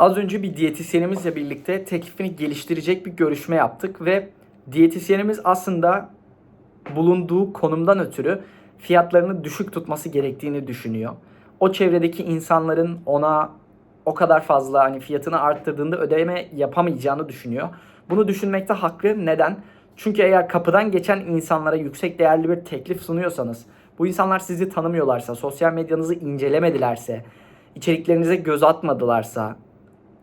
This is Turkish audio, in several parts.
Az önce bir diyetisyenimizle birlikte teklifini geliştirecek bir görüşme yaptık ve diyetisyenimiz aslında bulunduğu konumdan ötürü fiyatlarını düşük tutması gerektiğini düşünüyor. O çevredeki insanların ona o kadar fazla hani fiyatını arttırdığında ödeme yapamayacağını düşünüyor. Bunu düşünmekte haklı. Neden? Çünkü eğer kapıdan geçen insanlara yüksek değerli bir teklif sunuyorsanız, bu insanlar sizi tanımıyorlarsa, sosyal medyanızı incelemedilerse, içeriklerinize göz atmadılarsa,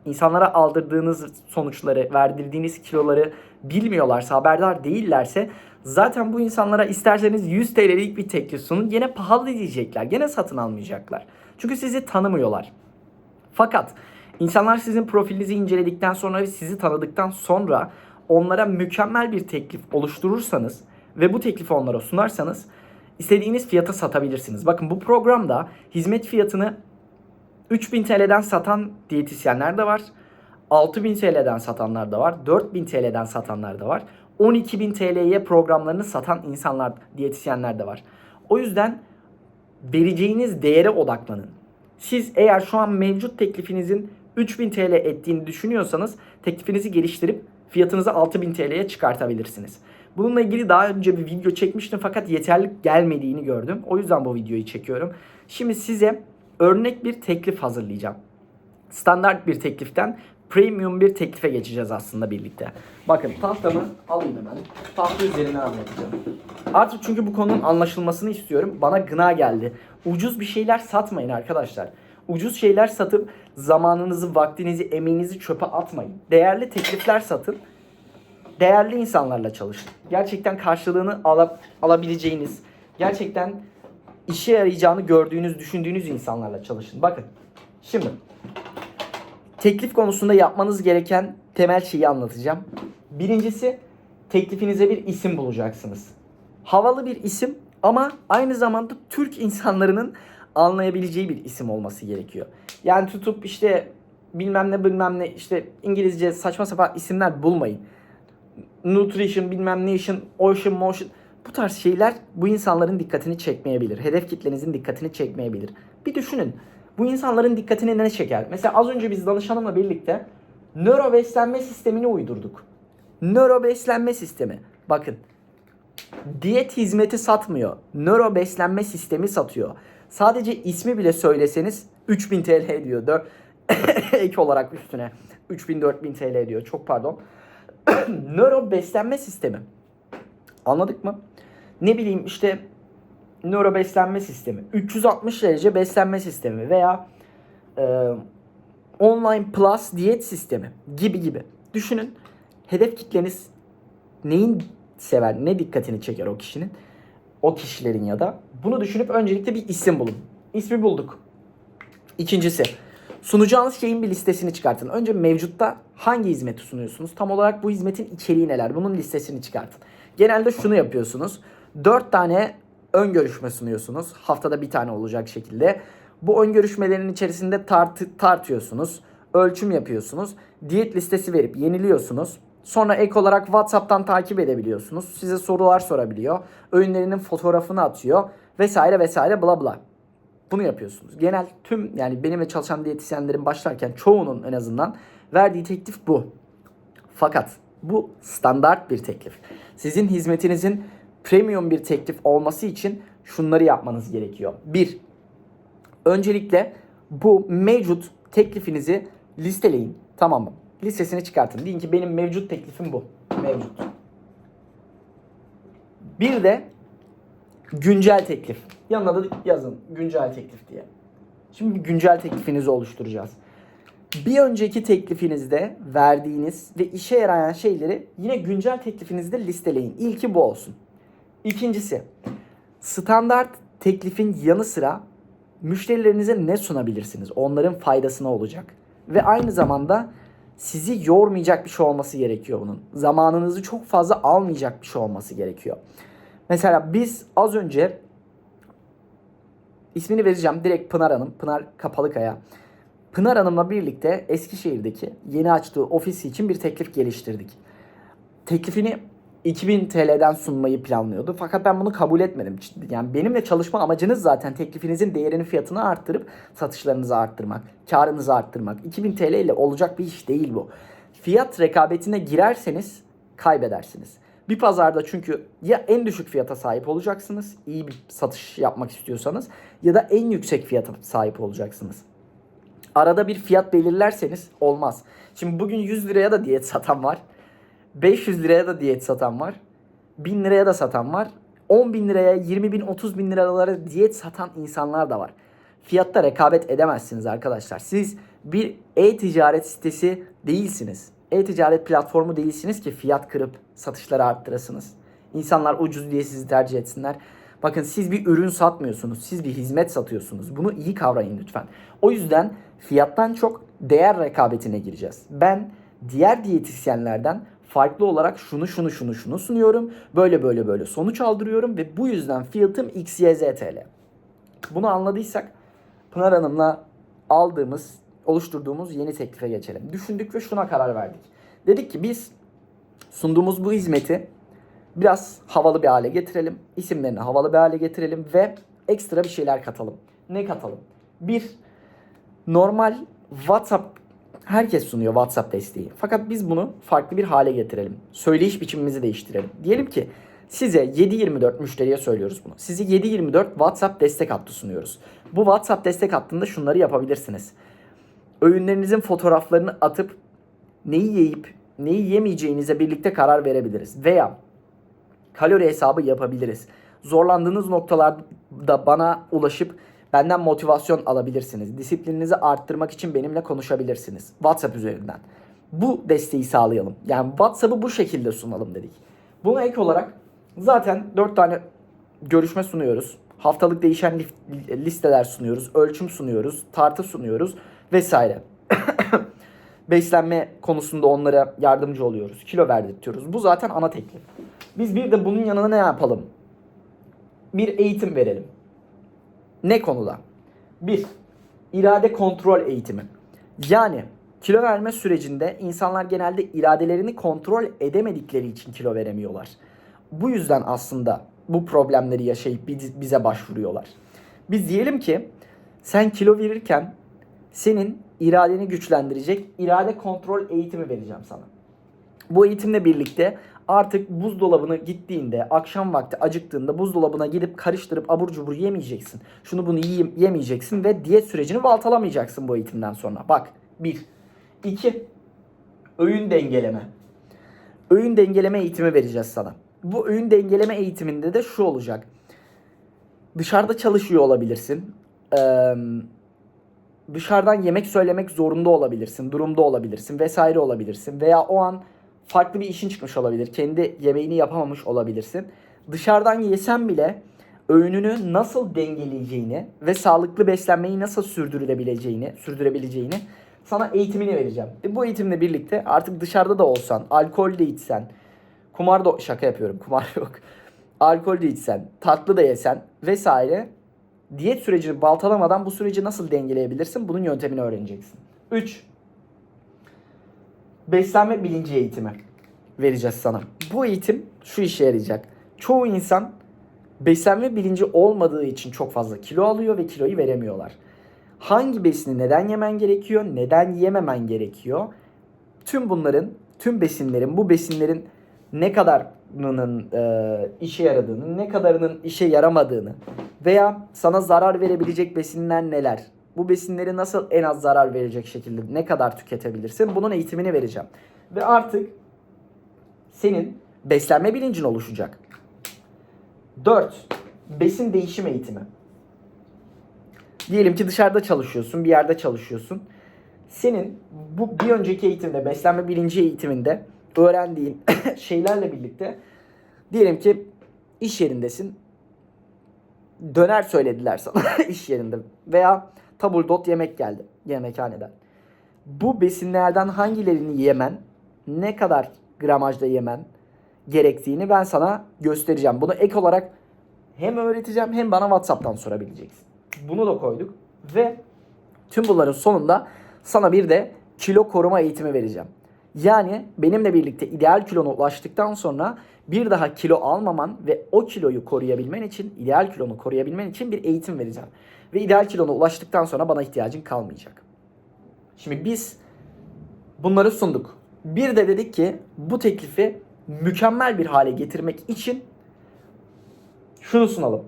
insanlara aldırdığınız sonuçları, verdirdiğiniz kiloları bilmiyorlarsa, haberdar değillerse zaten bu insanlara isterseniz 100 TL'lik bir teklif sunun gene pahalı diyecekler. Gene satın almayacaklar. Çünkü sizi tanımıyorlar. Fakat insanlar sizin profilinizi inceledikten sonra ve sizi tanıdıktan sonra onlara mükemmel bir teklif oluşturursanız ve bu teklifi onlara sunarsanız istediğiniz fiyata satabilirsiniz. Bakın bu programda hizmet fiyatını 3000 TL'den satan diyetisyenler de var. 6000 TL'den satanlar da var. 4000 TL'den satanlar da var. 12000 TL'ye programlarını satan insanlar, diyetisyenler de var. O yüzden vereceğiniz değere odaklanın. Siz eğer şu an mevcut teklifinizin 3000 TL ettiğini düşünüyorsanız teklifinizi geliştirip fiyatınızı 6000 TL'ye çıkartabilirsiniz. Bununla ilgili daha önce bir video çekmiştim fakat yeterli gelmediğini gördüm. O yüzden bu videoyu çekiyorum. Şimdi size örnek bir teklif hazırlayacağım. Standart bir tekliften premium bir teklife geçeceğiz aslında birlikte. Bakın tahtamı alayım hemen. Tahta üzerine anlatacağım. Artık çünkü bu konunun anlaşılmasını istiyorum. Bana gına geldi. Ucuz bir şeyler satmayın arkadaşlar. Ucuz şeyler satıp zamanınızı, vaktinizi, emeğinizi çöpe atmayın. Değerli teklifler satın. Değerli insanlarla çalışın. Gerçekten karşılığını ala- alabileceğiniz, gerçekten işe yarayacağını gördüğünüz, düşündüğünüz insanlarla çalışın. Bakın. Şimdi teklif konusunda yapmanız gereken temel şeyi anlatacağım. Birincisi teklifinize bir isim bulacaksınız. Havalı bir isim ama aynı zamanda Türk insanlarının anlayabileceği bir isim olması gerekiyor. Yani tutup işte bilmem ne bilmem ne işte İngilizce saçma sapan isimler bulmayın. Nutrition bilmem ne nation, ocean motion bu tarz şeyler bu insanların dikkatini çekmeyebilir. Hedef kitlenizin dikkatini çekmeyebilir. Bir düşünün. Bu insanların dikkatini ne çeker? Mesela az önce biz danışanımla birlikte nöro beslenme sistemini uydurduk. Nöro beslenme sistemi. Bakın. Diyet hizmeti satmıyor. Nöro beslenme sistemi satıyor. Sadece ismi bile söyleseniz 3000 TL ediyor. Dör- Ek olarak üstüne 3000-4000 TL ediyor. Çok pardon. nöro beslenme sistemi. Anladık mı? Ne bileyim işte nöro beslenme sistemi, 360 derece beslenme sistemi veya e, online plus diyet sistemi gibi gibi. Düşünün hedef kitleniz neyin sever, ne dikkatini çeker o kişinin, o kişilerin ya da. Bunu düşünüp öncelikle bir isim bulun. İsmi bulduk. İkincisi, sunacağınız şeyin bir listesini çıkartın. Önce mevcutta hangi hizmeti sunuyorsunuz? Tam olarak bu hizmetin içeriği neler? Bunun listesini çıkartın. Genelde şunu yapıyorsunuz. 4 tane ön görüşme sunuyorsunuz. Haftada bir tane olacak şekilde. Bu ön görüşmelerin içerisinde tartı, tartıyorsunuz. Ölçüm yapıyorsunuz. Diyet listesi verip yeniliyorsunuz. Sonra ek olarak WhatsApp'tan takip edebiliyorsunuz. Size sorular sorabiliyor. Öğünlerinin fotoğrafını atıyor. Vesaire vesaire bla bla. Bunu yapıyorsunuz. Genel tüm yani benimle çalışan diyetisyenlerin başlarken çoğunun en azından verdiği teklif bu. Fakat bu standart bir teklif. Sizin hizmetinizin premium bir teklif olması için şunları yapmanız gerekiyor. 1. Öncelikle bu mevcut teklifinizi listeleyin. Tamam mı? Listesini çıkartın. Deyin ki benim mevcut teklifim bu. Mevcut. Bir de güncel teklif. Yanına da yazın güncel teklif diye. Şimdi güncel teklifinizi oluşturacağız. Bir önceki teklifinizde verdiğiniz ve işe yarayan şeyleri yine güncel teklifinizde listeleyin. İlki bu olsun. İkincisi, standart teklifin yanı sıra müşterilerinize ne sunabilirsiniz? Onların faydasına olacak. Ve aynı zamanda sizi yormayacak bir şey olması gerekiyor bunun. Zamanınızı çok fazla almayacak bir şey olması gerekiyor. Mesela biz az önce ismini vereceğim direkt Pınar Hanım, Pınar Kapalıkaya. Pınar Hanım'la birlikte Eskişehir'deki yeni açtığı ofisi için bir teklif geliştirdik. Teklifini 2000 TL'den sunmayı planlıyordu. Fakat ben bunu kabul etmedim. Yani benimle çalışma amacınız zaten teklifinizin değerini fiyatını arttırıp satışlarınızı arttırmak, karınızı arttırmak. 2000 TL ile olacak bir iş değil bu. Fiyat rekabetine girerseniz kaybedersiniz. Bir pazarda çünkü ya en düşük fiyata sahip olacaksınız, iyi bir satış yapmak istiyorsanız ya da en yüksek fiyata sahip olacaksınız. Arada bir fiyat belirlerseniz olmaz. Şimdi bugün 100 liraya da diyet satan var. 500 liraya da diyet satan var. 1000 liraya da satan var. 10 bin liraya, 20 bin, 30 bin liralara diyet satan insanlar da var. Fiyatta rekabet edemezsiniz arkadaşlar. Siz bir e-ticaret sitesi değilsiniz. E-ticaret platformu değilsiniz ki fiyat kırıp satışları arttırasınız. İnsanlar ucuz diye sizi tercih etsinler. Bakın siz bir ürün satmıyorsunuz. Siz bir hizmet satıyorsunuz. Bunu iyi kavrayın lütfen. O yüzden fiyattan çok değer rekabetine gireceğiz. Ben diğer diyetisyenlerden farklı olarak şunu şunu şunu şunu sunuyorum. Böyle böyle böyle sonuç aldırıyorum ve bu yüzden fiyatım XYZ TL. Bunu anladıysak Pınar Hanım'la aldığımız, oluşturduğumuz yeni teklife geçelim. Düşündük ve şuna karar verdik. Dedik ki biz sunduğumuz bu hizmeti biraz havalı bir hale getirelim. İsimlerini havalı bir hale getirelim ve ekstra bir şeyler katalım. Ne katalım? Bir, normal WhatsApp herkes sunuyor WhatsApp desteği. Fakat biz bunu farklı bir hale getirelim. Söyleyiş biçimimizi değiştirelim. Diyelim ki size 7/24 müşteriye söylüyoruz bunu. Sizi 7/24 WhatsApp destek hattı sunuyoruz. Bu WhatsApp destek hattında şunları yapabilirsiniz. Öğünlerinizin fotoğraflarını atıp neyi yiyip neyi yemeyeceğinize birlikte karar verebiliriz. Veya kalori hesabı yapabiliriz. Zorlandığınız noktalarda bana ulaşıp benden motivasyon alabilirsiniz. Disiplininizi arttırmak için benimle konuşabilirsiniz. WhatsApp üzerinden. Bu desteği sağlayalım. Yani WhatsApp'ı bu şekilde sunalım dedik. Buna ek olarak zaten 4 tane görüşme sunuyoruz. Haftalık değişen listeler sunuyoruz. Ölçüm sunuyoruz. Tartı sunuyoruz vesaire. Beslenme konusunda onlara yardımcı oluyoruz. Kilo verdirtiyoruz. Bu zaten ana teklif. Biz bir de bunun yanına ne yapalım? Bir eğitim verelim. Ne konuda? Bir, irade kontrol eğitimi. Yani kilo verme sürecinde insanlar genelde iradelerini kontrol edemedikleri için kilo veremiyorlar. Bu yüzden aslında bu problemleri yaşayıp biz- bize başvuruyorlar. Biz diyelim ki sen kilo verirken senin iradeni güçlendirecek irade kontrol eğitimi vereceğim sana. Bu eğitimle birlikte artık buzdolabına gittiğinde, akşam vakti acıktığında buzdolabına gidip karıştırıp abur cubur yemeyeceksin. Şunu bunu yiyeyim, yemeyeceksin ve diyet sürecini baltalamayacaksın bu eğitimden sonra. Bak, bir. İki, öğün dengeleme. Öğün dengeleme eğitimi vereceğiz sana. Bu öğün dengeleme eğitiminde de şu olacak. Dışarıda çalışıyor olabilirsin. Eee dışarıdan yemek söylemek zorunda olabilirsin, durumda olabilirsin vesaire olabilirsin veya o an farklı bir işin çıkmış olabilir. Kendi yemeğini yapamamış olabilirsin. Dışarıdan yesen bile öğününü nasıl dengeleyeceğini ve sağlıklı beslenmeyi nasıl sürdürülebileceğini, sürdürebileceğini sana eğitimini vereceğim. E bu eğitimle birlikte artık dışarıda da olsan, alkol de içsen, kumar da şaka yapıyorum, kumar yok. Alkol de içsen, tatlı da yesen vesaire diyet sürecini baltalamadan bu süreci nasıl dengeleyebilirsin? Bunun yöntemini öğreneceksin. 3. Beslenme bilinci eğitimi vereceğiz sana. Bu eğitim şu işe yarayacak. Çoğu insan beslenme bilinci olmadığı için çok fazla kilo alıyor ve kiloyu veremiyorlar. Hangi besini neden yemen gerekiyor, neden yememen gerekiyor? Tüm bunların, tüm besinlerin, bu besinlerin ne kadarının e, işe yaradığını, ne kadarının işe yaramadığını veya sana zarar verebilecek besinler neler? Bu besinleri nasıl en az zarar verecek şekilde ne kadar tüketebilirsin? Bunun eğitimini vereceğim. Ve artık senin beslenme bilincin oluşacak. 4. Besin değişim eğitimi. Diyelim ki dışarıda çalışıyorsun, bir yerde çalışıyorsun. Senin bu bir önceki eğitimde, beslenme bilinci eğitiminde öğrendiğin şeylerle birlikte diyelim ki iş yerindesin. Döner söylediler sana iş yerinde veya tabuldot yemek geldi yemekhaneden. Bu besinlerden hangilerini yemen, ne kadar gramajda yemen gerektiğini ben sana göstereceğim. Bunu ek olarak hem öğreteceğim hem bana WhatsApp'tan sorabileceksin. Bunu da koyduk ve tüm bunların sonunda sana bir de kilo koruma eğitimi vereceğim. Yani benimle birlikte ideal kilona ulaştıktan sonra bir daha kilo almaman ve o kiloyu koruyabilmen için, ideal kilonu koruyabilmen için bir eğitim vereceğim. Ve ideal kilona ulaştıktan sonra bana ihtiyacın kalmayacak. Şimdi biz bunları sunduk. Bir de dedik ki bu teklifi mükemmel bir hale getirmek için şunu sunalım.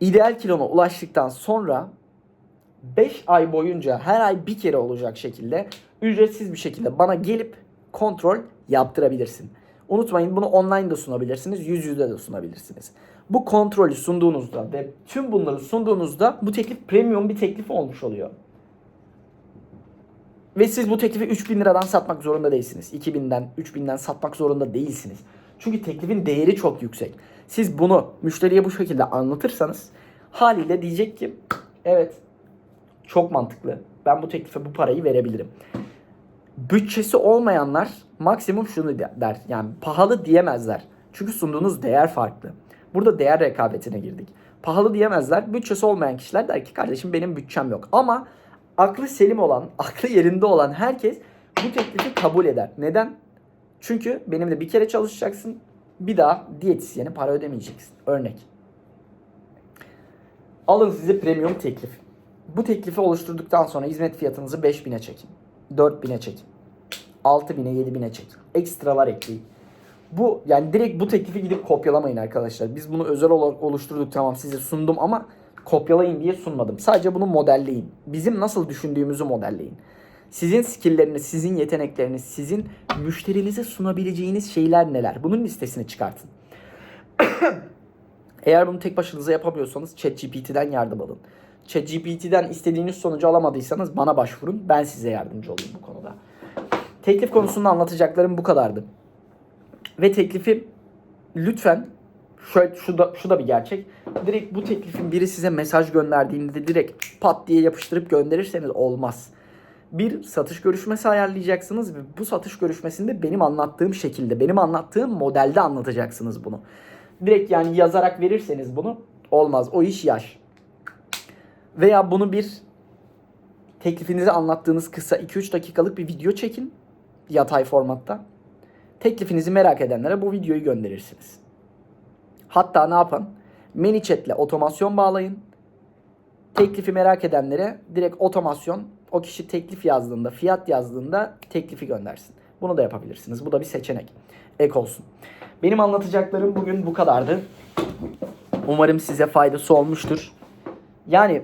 İdeal kilona ulaştıktan sonra 5 ay boyunca her ay bir kere olacak şekilde ücretsiz bir şekilde bana gelip kontrol yaptırabilirsin. Unutmayın bunu online de sunabilirsiniz, yüz yüze de sunabilirsiniz. Bu kontrolü sunduğunuzda ve tüm bunları sunduğunuzda bu teklif premium bir teklif olmuş oluyor. Ve siz bu teklifi 3000 liradan satmak zorunda değilsiniz. 2000'den, 3000'den satmak zorunda değilsiniz. Çünkü teklifin değeri çok yüksek. Siz bunu müşteriye bu şekilde anlatırsanız haliyle diyecek ki evet çok mantıklı. Ben bu teklife bu parayı verebilirim. Bütçesi olmayanlar maksimum şunu der. Yani pahalı diyemezler. Çünkü sunduğunuz değer farklı. Burada değer rekabetine girdik. Pahalı diyemezler. Bütçesi olmayan kişiler der ki kardeşim benim bütçem yok. Ama aklı selim olan, aklı yerinde olan herkes bu teklifi kabul eder. Neden? Çünkü benimle bir kere çalışacaksın. Bir daha diyetisyene para ödemeyeceksin. Örnek. Alın size premium teklif. Bu teklifi oluşturduktan sonra hizmet fiyatınızı 5000'e çekin. 4000'e çekin. 6000'e 7000'e çekin. Ekstralar ekleyin. Bu yani direkt bu teklifi gidip kopyalamayın arkadaşlar. Biz bunu özel olarak oluşturduk tamam size sundum ama kopyalayın diye sunmadım. Sadece bunu modelleyin. Bizim nasıl düşündüğümüzü modelleyin. Sizin skillleriniz, sizin yetenekleriniz, sizin müşterinize sunabileceğiniz şeyler neler? Bunun listesini çıkartın. Eğer bunu tek başınıza yapamıyorsanız ChatGPT'den yardım alın. ChatGPT'den istediğiniz sonucu alamadıysanız bana başvurun. Ben size yardımcı olayım bu konuda. Teklif konusunda anlatacaklarım bu kadardı. Ve teklifi lütfen şöyle şu da, şu da bir gerçek. Direkt bu teklifin biri size mesaj gönderdiğinde direkt pat diye yapıştırıp gönderirseniz olmaz. Bir satış görüşmesi ayarlayacaksınız ve bu satış görüşmesinde benim anlattığım şekilde, benim anlattığım modelde anlatacaksınız bunu. Direkt yani yazarak verirseniz bunu olmaz. O iş yaş. Veya bunu bir teklifinizi anlattığınız kısa 2-3 dakikalık bir video çekin yatay formatta. Teklifinizi merak edenlere bu videoyu gönderirsiniz. Hatta ne yapın? ManyChat'le otomasyon bağlayın. Teklifi merak edenlere direkt otomasyon o kişi teklif yazdığında, fiyat yazdığında teklifi göndersin. Bunu da yapabilirsiniz. Bu da bir seçenek. Ek olsun. Benim anlatacaklarım bugün bu kadardı. Umarım size faydası olmuştur. Yani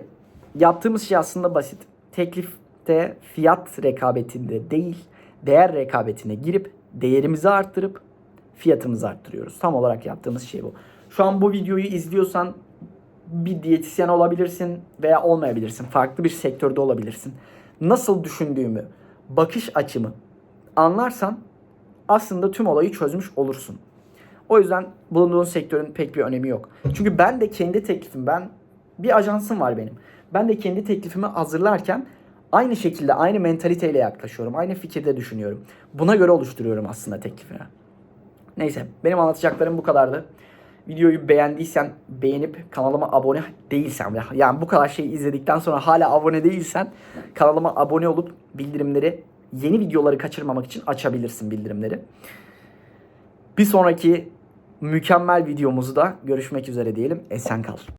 yaptığımız şey aslında basit. Teklifte fiyat rekabetinde değil, değer rekabetine girip değerimizi arttırıp fiyatımızı arttırıyoruz. Tam olarak yaptığımız şey bu. Şu an bu videoyu izliyorsan bir diyetisyen olabilirsin veya olmayabilirsin. Farklı bir sektörde olabilirsin. Nasıl düşündüğümü, bakış açımı anlarsan aslında tüm olayı çözmüş olursun. O yüzden bulunduğun sektörün pek bir önemi yok. Çünkü ben de kendi teklifim, ben bir ajansım var benim. Ben de kendi teklifimi hazırlarken aynı şekilde, aynı mentaliteyle yaklaşıyorum. Aynı fikirde düşünüyorum. Buna göre oluşturuyorum aslında teklifimi. Neyse, benim anlatacaklarım bu kadardı. Videoyu beğendiysen beğenip kanalıma abone değilsen yani bu kadar şeyi izledikten sonra hala abone değilsen kanalıma abone olup bildirimleri yeni videoları kaçırmamak için açabilirsin bildirimleri. Bir sonraki mükemmel videomuzda görüşmek üzere diyelim. Esen kal.